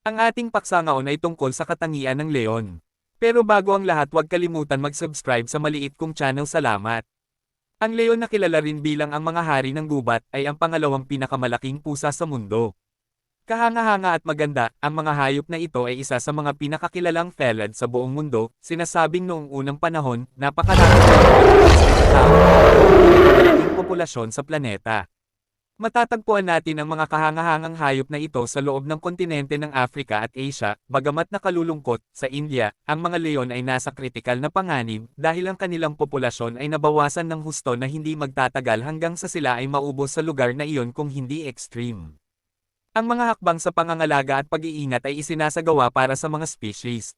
Ang ating paksa ngayon ay tungkol sa katangian ng leon. Pero bago ang lahat huwag kalimutan mag-subscribe sa maliit kong channel salamat. Ang leon na kilala rin bilang ang mga hari ng gubat ay ang pangalawang pinakamalaking pusa sa mundo. Kahanga-hanga at maganda, ang mga hayop na ito ay isa sa mga pinakakilalang felid sa buong mundo, sinasabing noong unang panahon, napakarami ng populasyon sa planeta. Matatagpuan natin ang mga kahangahangang hayop na ito sa loob ng kontinente ng Africa at Asia, bagamat nakalulungkot, sa India, ang mga leon ay nasa kritikal na panganib dahil ang kanilang populasyon ay nabawasan ng husto na hindi magtatagal hanggang sa sila ay maubos sa lugar na iyon kung hindi extreme. Ang mga hakbang sa pangangalaga at pag-iingat ay isinasagawa para sa mga species.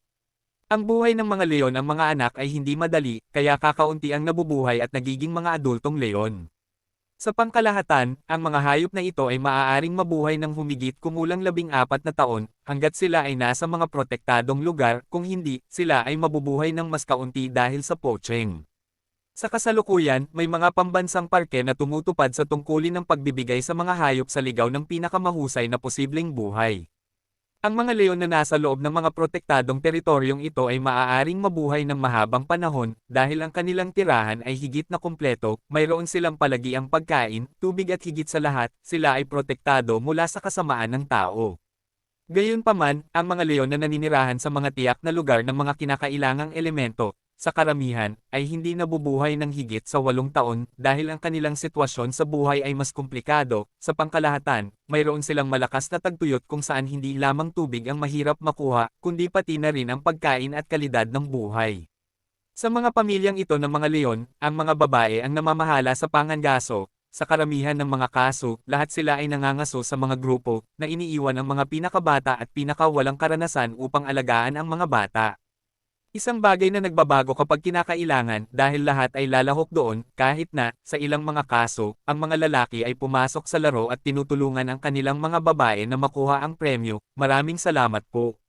Ang buhay ng mga leon ang mga anak ay hindi madali, kaya kakaunti ang nabubuhay at nagiging mga adultong leon. Sa pangkalahatan, ang mga hayop na ito ay maaaring mabuhay ng humigit kumulang labing apat na taon, hanggat sila ay nasa mga protektadong lugar, kung hindi, sila ay mabubuhay ng mas kaunti dahil sa poaching. Sa kasalukuyan, may mga pambansang parke na tumutupad sa tungkulin ng pagbibigay sa mga hayop sa ligaw ng pinakamahusay na posibleng buhay. Ang mga leon na nasa loob ng mga protektadong teritoryong ito ay maaaring mabuhay ng mahabang panahon dahil ang kanilang tirahan ay higit na kumpleto, mayroon silang palagiang pagkain, tubig at higit sa lahat, sila ay protektado mula sa kasamaan ng tao. Gayunpaman, ang mga leon na naninirahan sa mga tiyak na lugar ng mga kinakailangang elemento, sa karamihan, ay hindi nabubuhay ng higit sa walong taon dahil ang kanilang sitwasyon sa buhay ay mas komplikado. Sa pangkalahatan, mayroon silang malakas na tagtuyot kung saan hindi lamang tubig ang mahirap makuha, kundi pati na rin ang pagkain at kalidad ng buhay. Sa mga pamilyang ito ng mga leon, ang mga babae ang namamahala sa pangangaso, sa karamihan ng mga kaso, lahat sila ay nangangaso sa mga grupo na iniiwan ang mga pinakabata at pinakawalang karanasan upang alagaan ang mga bata. Isang bagay na nagbabago kapag kinakailangan dahil lahat ay lalahok doon, kahit na, sa ilang mga kaso, ang mga lalaki ay pumasok sa laro at tinutulungan ang kanilang mga babae na makuha ang premyo. Maraming salamat po.